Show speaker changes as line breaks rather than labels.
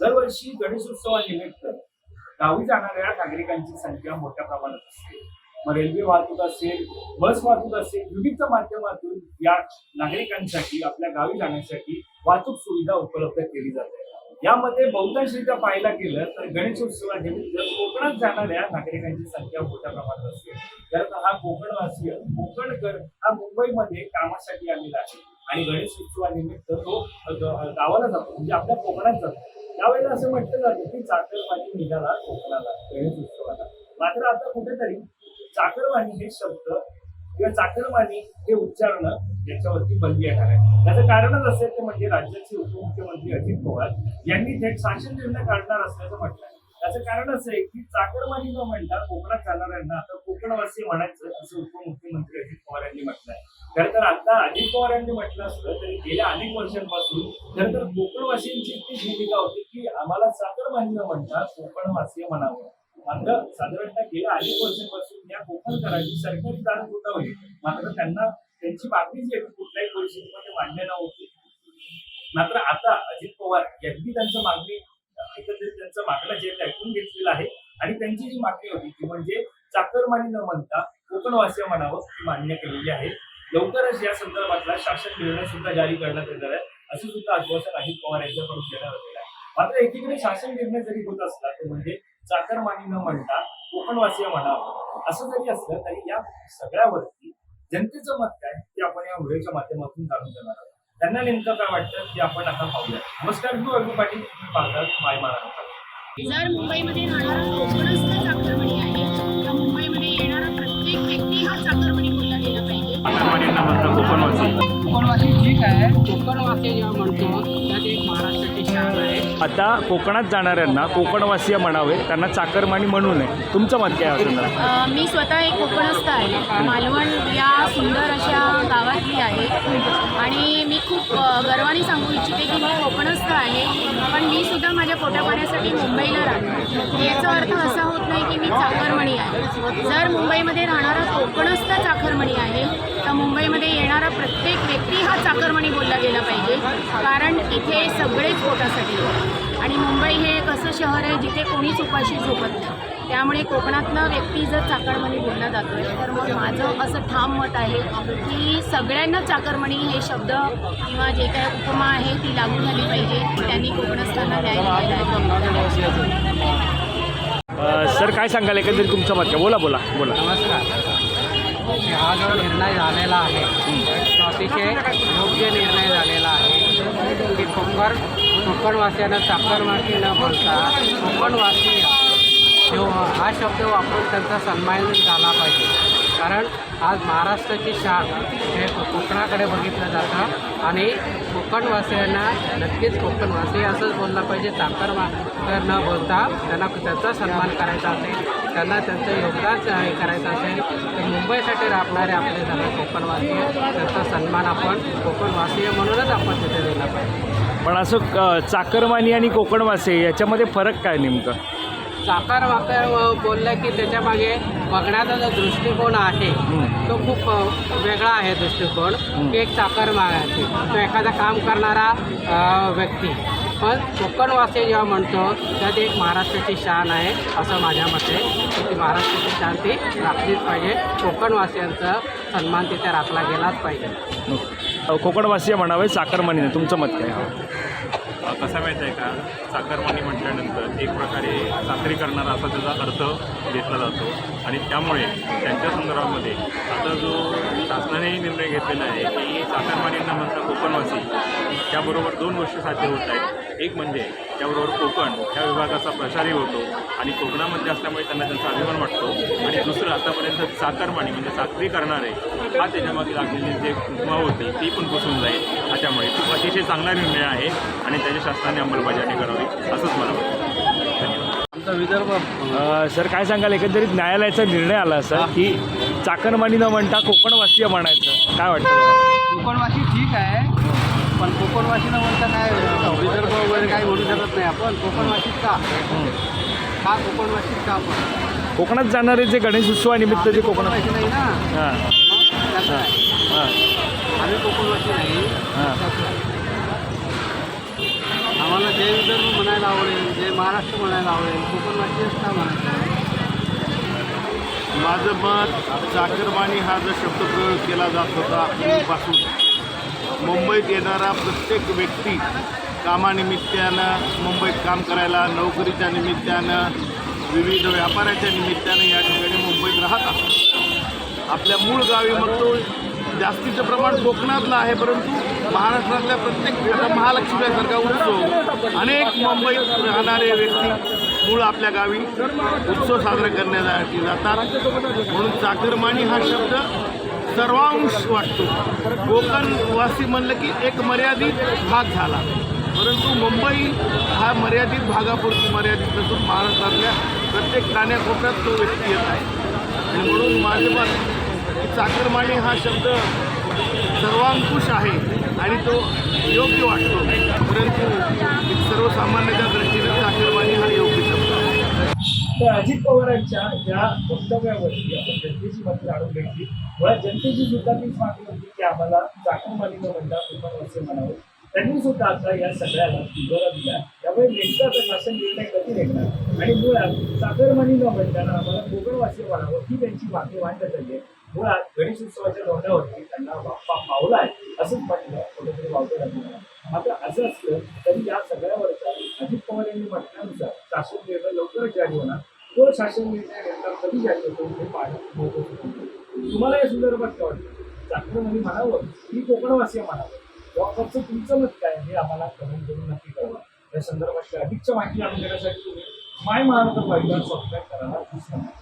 दरवर्षी गणेशोत्सवानिमित्त गावी जाणाऱ्या नागरिकांची संख्या मोठ्या प्रमाणात असते. मग रेल्वे वाहतूक असेल बस वाहतूक असेल विविध माध्यमातून या नागरिकांसाठी आपल्या गावी जाण्यासाठी वाहतूक सुविधा उपलब्ध केली जाते. यामध्ये बहुतांशरित्या पाहायला गेलं तर गणेशोत्सवानिमित्त कोकणात जाणाऱ्या नागरिकांची संख्या मोठ्या प्रमाणात असते. तर हा कोकणवासीय कोकणकर हा मुंबईमध्ये कामासाठी आलेला आहे. आणि गणेशोत्सवानिमित्त तो गावाला जातो म्हणजे आपल्या कोकणात जातो. त्यावेळेला असं म्हटलं जातं की चाकरवाणी निघाला कोकणाला गणेशोत्सवाला मात्र आता कुठेतरी चाकरवाणी हे शब्द किंवा चाकरवाणी हे उच्चारणं याच्यावरती बंदी येणार आहे. त्याचं कारणच असेल ते म्हणजे राज्याचे उपमुख्यमंत्री अजित पवार यांनी थेट शासन निर्णय काढणार असल्याचं म्हटलं आहे. त्याचं कारण असं आहे की चाकरवाणी न म्हणता कोकणात जाणाऱ्यांना आता कोकणवासी म्हणायचं असं उपमुख्यमंत्री अजित पवार यांनी म्हटलं आहे. खरं तर आता अजित पवार यांनी म्हटलं असलं तरी गेल्या अनेक वर्षांपासून खरं तर कोकणवासीयांची ती भूमिका होती की आम्हाला चाकरमानी न म्हणतात कोकणवासीय म्हणावं. मात्र साधारणतः गेल्या अनेक वर्षांपासून या कोकणकरांची सरकारी दार कुठं होईल? मात्र त्यांना त्यांची मागणी जी आहे कुठल्याही परिस्थितीमध्ये मान्य नव्हती मात्र आता अजित पवार यांनी त्यांचं मागणी एकत्रित त्यांचं मागणं जे ऐकून घेतलेलं आहे. आणि त्यांची जी मागणी होती ती म्हणजे चाकरमानी न म्हणता कोकणवासीय म्हणावं ती मान्य केलेली आहे. लवकरच या संदर्भातला शासन निर्णय सुद्धा जारी करण्यात येणार आहे. असं सुद्धा आश्वासन अजित पवार यांच्याकडून देण्यात आलेलं आहे. मात्र एकीकडे शासन निर्णय जरी होत असला तो म्हणजे चाकरमानी न म्हणता कोकणवासीय म्हणावं असं जरी असलं तरी या सगळ्यावरती जनतेचं मत काय ते आपण या व्हिडिओच्या माध्यमातून जाणून घेणार आहोत. त्यांना नेमकं काय वाटतं ते आपण आता पाहूया नमस्कार मी अरुण पाटील पाहतात माय महाराष्ट्र.
जर मुंबईमध्ये राहणारा कोकणस्थ चाकरमणी आहे तर मुंबईमध्ये येणारा प्रत्येक व्यक्ती हा चाकरमणी बोलला गेला पाहिजे.
चाकरमानींना म्हणता कोकणवासी
कोकणवासी ठीक आहे कोकणवासी जेव्हा म्हणतो त्यात एक महाराष्ट्राची शान आहे
आता कोकणात जाणाऱ्यांना कोकणवासीय म्हणावे त्यांना चाकरमानी म्हणू नये. तुमचं मत काय असेल
अ, मी स्वतः एक कोकणस्थ आहे. मालवण या सुंदर अशा गावातली आहे. आणि मी खूप अ, गर्वाने सांगू इच्छिते की मी कोकणस्थ आहे. पण मी सुद्धा माझ्या पोटापाण्यासाठी मुंबईला राहते. याचा अर्थ असा होत नाही की मी चाकरमणी आहे. जर मुंबईमध्ये राहणारा कोकणस्थ चाकरमणी आहे तर मुंबईमध्ये येणारा प्रत्येक व्यक्ती हा चाकरमणी बोलला गेला पाहिजे. कारण इथे सगळेच पोटासाठी आहेत. आणि मुंबई हे एक असं शहर आहे जिथे कोणीच उपाशी झोपत नाही. त्यामुळे कोकणातनं व्यक्ती जर चाकरमणी बोलला जातोय तर मग माझं असं ठाम मत आहे की सगळ्यांना चाकरमणी हे शब्द किंवा जे काय उपमा आहे ती लागू झाली पाहिजे. त्यांनी कोकणस्थांना न्याय दिलेला आहे.
सर काय सांगाल एकंदरीत तुमचं मत? बोला बोला बोला.
नमस्कार. हा जो निर्णय झालेला आहे तो अतिशय योग्य निर्णय झालेला आहे की कोकण कोकणवासियांना चाकरमासी न बोलता कोकणवासी जो हा शब्द वापरून त्यांचा सन्मान झाला पाहिजे. कारण आज महाराष्ट्राची शान हे कोकणाकडे बघितलं जातं आणि कोकणवासियांना नक्कीच कोकणवासी असंच बोललं पाहिजे. चाकर तर न बोलता त्यांना त्याचा सन्मान करायचा असेल. त्यांना त्यांचं योगदान हे करायचं असेल तर मुंबईसाठी राबणारे आपले सगळे कोकणवासी आहेत, त्यांचा सन्मान आपण कोकणवासीय म्हणूनच आपण तिथे दिला पाहिजे.
पण असं क- चाकरमानी आणि कोकणवासी याच्यामध्ये फरक काय नेमकं?
साकार वाकर बोललं की त्याच्यामागे बघण्याचा जो दृष्टिकोन आहे तो खूप वेगळा आहे दृष्टिकोन. की एक चाकर मागायची तो एखादा काम करणारा व्यक्ती. पण कोकणवासी जेव्हा म्हणतो त्यात एक महाराष्ट्राची शान आहे असं माझ्या मते की ती महाराष्ट्राची शान ती राखलीच पाहिजे. कोकणवासियांचा सन्मान तिथे राखला गेलाच पाहिजे.
कोकणवासीय म्हणावे नाही तुमचं मत काय?
कसं माहीत आहे का? चाकरमानी म्हटल्यानंतर एक प्रकारे चाकरी करणारा असा त्याचा अर्थ घेतला जातो. आणि त्यामुळे त्यांच्या संदर्भामध्ये आता जो शासनाने निर्णय घेतलेला आहे की चाकरमानींना म्हणता कोकणवासी त्याबरोबर दोन गोष्टी साध्य होत आहेत. एक म्हणजे त्याबरोबर कोकण ह्या विभागाचा प्रसारही होतो आणि कोकणामध्ये असल्यामुळे त्यांना त्यांचा अभिमान वाटतो. आणि दुसरं आतापर्यंत चाकरमानी म्हणजे चाकरी करणारे हा त्याच्यामागे लागलेली जे उपमा होती ती पण पुसून जाईल. त्याच्यामुळे खूप अतिशय चांगला निर्णय आहे आणि त्याच्या शासनाने अंमलबजावणी करावी असंच मला वाटतं.
आमचा विदर्भ.
सर काय सांगाल? एकंदरीत न्यायालयाचा निर्णय आला असा की चाकरमानी न म्हणता कोकणवासीय म्हणायचं. काय वाटतं?
कोकणवासी ठीक आहे. पण कोकणवासी न म्हणता काय विदर्भ वगैरे काही म्हणू शकत नाही आपण. कोकणवासीच का? का कोकणवासीच का आपण?
कोकणात जाणारे जे गणेशोत्सवानिमित्त जे कोकणात
कोकणवासी नाही ना?
हां.
त्याचं काय?
हां.
आम्ही कोकणवासी नाही.
हां.
आम्हाला जय विदर्भ म्हणायला आवडेल जय महाराष्ट्र म्हणायला आवडेल कोकणवासीच का म्हणायचं.
माझं मत चाकरमानी हा जो शब्दप्रयोग केला जात होता पूर्वीपासून मुंबईत येणारा प्रत्येक व्यक्ती कामानिमित्तानं मुंबईत काम करायला नोकरीच्या निमित्तानं विविध व्यापाराच्या निमित्तानं या ठिकाणी मुंबईत राहत आपल्या मूळ गावी मग तो जास्तीचं प्रमाण कोकणातलं आहे परंतु महाराष्ट्रातल्या प्रत्येक महालक्ष्मीसारखा उत्सव अनेक मुंबईत राहणारे व्यक्ती मूळ आपल्या गावी उत्सव साजरा करण्यासाठी जातात. म्हणून चाकरमानी हा शब्द सर्वांश वाटतो. कोकणवासी म्हणलं की एक मर्यादित भाग झाला. परंतु मुंबई हा मर्यादित भागापुरती मर्यादित नसून महाराष्ट्रातल्या प्रत्येक कान्याकोपऱ्यात तो व्यक्ती येत आहे. आणि म्हणून माझे मत चाकरमाणी हा शब्द सर्वांकुश आहे आणि तो योग्य वाटतो. परंतु सर्वसामान्याच्या दृष्टीने चाकरमाणी हा योग्य शब्द आहे
तर अजित पवारांच्या या वक्तव्यावरती आपण जनतेची मतं जाणून घेतली मुळात जनतेची सुद्धा तीच मागणी होती की आम्हाला चाकरमानी न म्हणता कुटुंब असे म्हणावं. त्यांनी सुद्धा आता या सगळ्याला दुजोरा दिला त्यामुळे नेमका आता शासन निर्णय कधी निघणार आणि मुळात साखरमानी न म्हणताना आम्हाला कोकणवासी म्हणावं ही त्यांची मागणी मांडण्यात आली आहे. मुळात गणेश उत्सवाच्या तोंडावरती त्यांना बाप्पा पावलाय असंच म्हटलं कुठेतरी वावटं लागलं मात्र असं असलं तरी या सगळ्यावरचा अजित पवार यांनी म्हटल्यानुसार शासन निर्णय लवकरच जारी होणार. तो शासन निर्णय घेतला कधी घ्यायचं होतो हे पाहणं तुम्हाला या संदर्भात काय वाटतं? चाकरमानी म्हणजे म्हणावं की कोकणवासीय म्हणावं. किंवा तुमचं मत काय हे आम्हाला कमेंट करून नक्की कळवा. या संदर्भात अधिकच्या माहिती जाणून घेण्यासाठी तुम्ही माय महानगरपालिका सबस्क्राईब करायला विसरू नका.